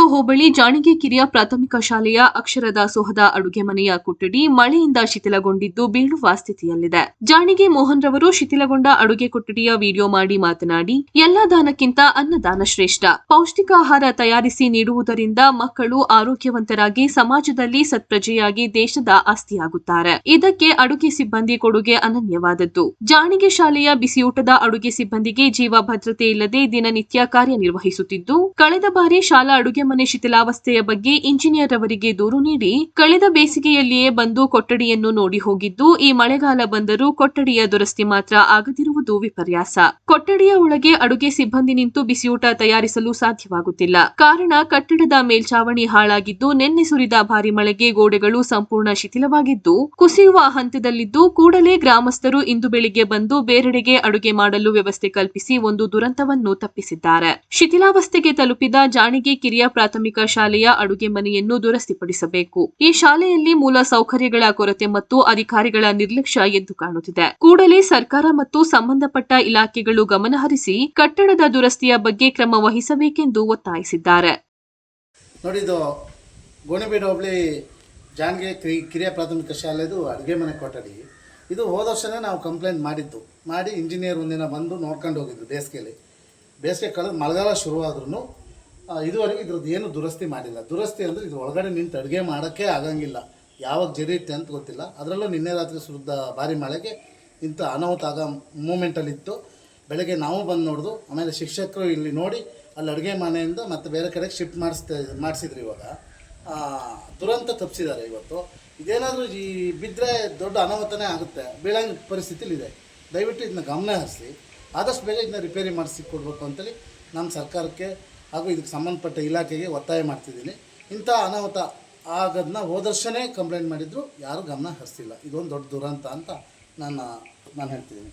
ಹೋಬಳಿ ಜಾಣಿಗೆ ಕಿರಿಯ ಪ್ರಾಥಮಿಕ ಶಾಲೆಯ ಅಕ್ಷರದ ಸೋಹದ ಅಡುಗೆ ಮನೆಯ ಕೊಠಡಿ ಮಳೆಯಿಂದ ಶಿಥಿಲಗೊಂಡಿದ್ದು ಬೀಳುವ ಸ್ಥಿತಿಯಲ್ಲಿದೆ. ಜಾಣಿಗೆ ಮೋಹನ್ ರವರು ಶಿಥಿಲಗೊಂಡ ಅಡುಗೆ ಕೊಠಡಿಯ ವಿಡಿಯೋ ಮಾಡಿ ಮಾತನಾಡಿ, ಎಲ್ಲ ದಾನಕ್ಕಿಂತ ಅನ್ನದಾನ ಶ್ರೇಷ್ಠ. ಪೌಷ್ಟಿಕ ಆಹಾರ ತಯಾರಿಸಿ ನೀಡುವುದರಿಂದ ಮಕ್ಕಳು ಆರೋಗ್ಯವಂತರಾಗಿ ಸಮಾಜದಲ್ಲಿ ಸತ್ಪ್ರಜೆಯಾಗಿ ದೇಶದ ಆಸ್ತಿಯಾಗುತ್ತಾರೆ. ಇದಕ್ಕೆ ಅಡುಗೆ ಸಿಬ್ಬಂದಿ ಕೊಡುಗೆ ಅನನ್ಯವಾದದ್ದು. ಜಾಣಿಗೆ ಶಾಲೆಯ ಬಿಸಿಯೂಟದ ಅಡುಗೆ ಸಿಬ್ಬಂದಿಗೆ ಜೀವ ಭದ್ರತೆ ಇಲ್ಲದೆ ದಿನನಿತ್ಯ ಕಾರ್ಯನಿರ್ವಹಿಸುತ್ತಿದ್ದು ಕಳೆದ ಬಾರಿ ಶಾಲಾ ಅಡುಗೆ ಮನೆ ಶಿಥಿಲಾವಸ್ಥೆಯ ಬಗ್ಗೆ ಇಂಜಿನಿಯರ್ ಅವರಿಗೆ ದೂರು ನೀಡಿ ಕಳೆದ ಬೇಸಿಗೆಯಲ್ಲಿಯೇ ಬಂದು ಕೊಠಡಿಯನ್ನು ನೋಡಿ ಹೋಗಿದ್ದು, ಈ ಮಳೆಗಾಲ ಬಂದರೂ ಕೊಠಡಿಯ ದುರಸ್ತಿ ಮಾತ್ರ ಆಗದಿರುವುದು ವಿಪರ್ಯಾಸ. ಕೊಠಡಿಯ ಒಳಗೆ ಅಡುಗೆ ಸಿಬ್ಬಂದಿ ನಿಂತು ಬಿಸಿಯೂಟ ತಯಾರಿಸಲು ಸಾಧ್ಯವಾಗುತ್ತಿಲ್ಲ. ಕಾರಣ ಕಟ್ಟಡದ ಮೇಲ್ಚಾವಣಿ ಹಾಳಾಗಿದ್ದು, ನಿನ್ನೆ ಸುರಿದ ಭಾರಿ ಮಳೆಗೆ ಗೋಡೆಗಳು ಸಂಪೂರ್ಣ ಶಿಥಿಲವಾಗಿದ್ದು, ಕುಸಿಯುವ ಹಂತದಲ್ಲಿದ್ದು ಕೂಡಲೇ ಗ್ರಾಮಸ್ಥರು ಇಂದು ಬೆಳಿಗ್ಗೆ ಬಂದು ಬೇರೆಡೆಗೆ ಅಡುಗೆ ಮಾಡಲು ವ್ಯವಸ್ಥೆ ಕಲ್ಪಿಸಿ ಒಂದು ದುರಂತವನ್ನು ತಪ್ಪಿಸಿದ್ದಾರೆ. ಶಿಥಿಲಾವಸ್ಥೆಗೆ ತಲುಪಿದ ಜಾಣಿಗೆ ಕಿರಿಯ ಪ್ರಾಥಮಿಕ ಶಾಲೆಯ ಅಡುಗೆ ಮನೆಯನ್ನು ದುರಸ್ತಿಪಡಿಸಬೇಕು. ಈ ಶಾಲೆಯಲ್ಲಿ ಮೂಲ ಸೌಕರ್ಯಗಳ ಕೊರತೆ ಮತ್ತು ಅಧಿಕಾರಿಗಳ ನಿರ್ಲಕ್ಷ್ಯ ಎದ್ದು ಕಾಣುತ್ತಿದೆ. ಕೂಡಲೇ ಸರ್ಕಾರ ಮತ್ತು ಸಂಬಂಧಪಟ್ಟ ಇಲಾಖೆಗಳು ಗಮನಹರಿಸಿ ಕಟ್ಟಡದ ದುರಸ್ತಿಯ ಬಗ್ಗೆ ಕ್ರಮ ವಹಿಸಬೇಕೆಂದು ಒತ್ತಾಯಿಸಿದ್ದಾರೆ. ಜಾನ್ಗೆ ಕಿರಿಯ ಪ್ರಾಥಮಿಕ ಶಾಲೆದು ಅಡುಗೆ ಮನೆ ಕೊಠಡಿ. ಇದು ಹೋದ ವರ್ಷನೇ ನಾವು ಕಂಪ್ಲೇಂಟ್ ಮಾಡಿದ್ದು. ಮಾಡಿ ಇಂಜಿನಿಯರ್ ಒಂದಿನ ಬಂದು ನೋಡ್ಕೊಂಡು ಹೋಗಿದ್ದು ಬೇಸಿಗೆಯಲ್ಲಿ. ಬೇಸಿಗೆ ಕಾಲದ ಮಳೆಗಾಲ ಶುರುವಾದ್ರೂ ಇದುವರೆಗೆ ಇದ್ರದ್ದು ಏನು ದುರಸ್ತಿ ಮಾಡಿಲ್ಲ. ದುರಸ್ತಿ ಅಂದರೆ ಇದು ಒಳಗಡೆ ನಿಂತು ಅಡುಗೆ ಮಾಡೋಕ್ಕೆ ಆಗಂಗಿಲ್ಲ. ಯಾವಾಗ ಜರಿಯುತ್ತೆ ಅಂತ ಗೊತ್ತಿಲ್ಲ. ಅದರಲ್ಲೂ ನಿನ್ನೆ ರಾತ್ರಿ ಸುರಿದ ಭಾರಿ ಮಳೆಗೆ ಇಂಥ ಅನಾಹುತ ಆಗ ಮೂಮೆಂಟಲ್ಲಿತ್ತು ಬೆಳಗ್ಗೆ ನಾವು ಬಂದು ನೋಡಿದು, ಆಮೇಲೆ ಶಿಕ್ಷಕರು ಇಲ್ಲಿ ನೋಡಿ, ಅಲ್ಲಿ ಅಡುಗೆ ಮನೆಯಿಂದ ಮತ್ತೆ ಬೇರೆ ಕಡೆಗೆ ಶಿಫ್ಟ್ ಮಾಡಿಸ್ತಾ, ಮಾಡಿಸಿದ್ರು ಇವಾಗ. ದುರಂತ ತಪ್ಪಿಸಿದ್ದಾರೆ ಇವತ್ತು. ಇದೇನಾದರೂ ಈ ಬಿದ್ದರೆ ದೊಡ್ಡ ಅನಾಹುತನೇ ಆಗುತ್ತೆ. ಬೀಳಂಗೆ ಪರಿಸ್ಥಿತಿಲಿದೆ. ದಯವಿಟ್ಟು ಇದನ್ನ ಗಮನ ಹರಿಸಿ. ಆದಷ್ಟು ಬೇಗ ಇದನ್ನ ರಿಪೇರಿ ಮಾಡಿಸಿ ಕೊಡಬೇಕು ಅಂತೇಳಿ ನಮ್ಮ ಸರ್ಕಾರಕ್ಕೆ ಹಾಗೂ ಇದಕ್ಕೆ ಸಂಬಂಧಪಟ್ಟ ಇಲಾಖೆಗೆ ಒತ್ತಾಯ ಮಾಡ್ತಿದ್ದೀನಿ. ಇಂಥ ಅನಾಹುತ ಆಗೋದನ್ನ ಹೋದ ಕಂಪ್ಲೇಂಟ್ ಮಾಡಿದ್ರು, ಯಾರೂ ಗಮನ ಹರಿಸಿಲ್ಲ. ಇದೊಂದು ದೊಡ್ಡ ದುರಂತ ಅಂತ ನಾನು ನಾನು ಹೇಳ್ತಿದ್ದೀನಿ.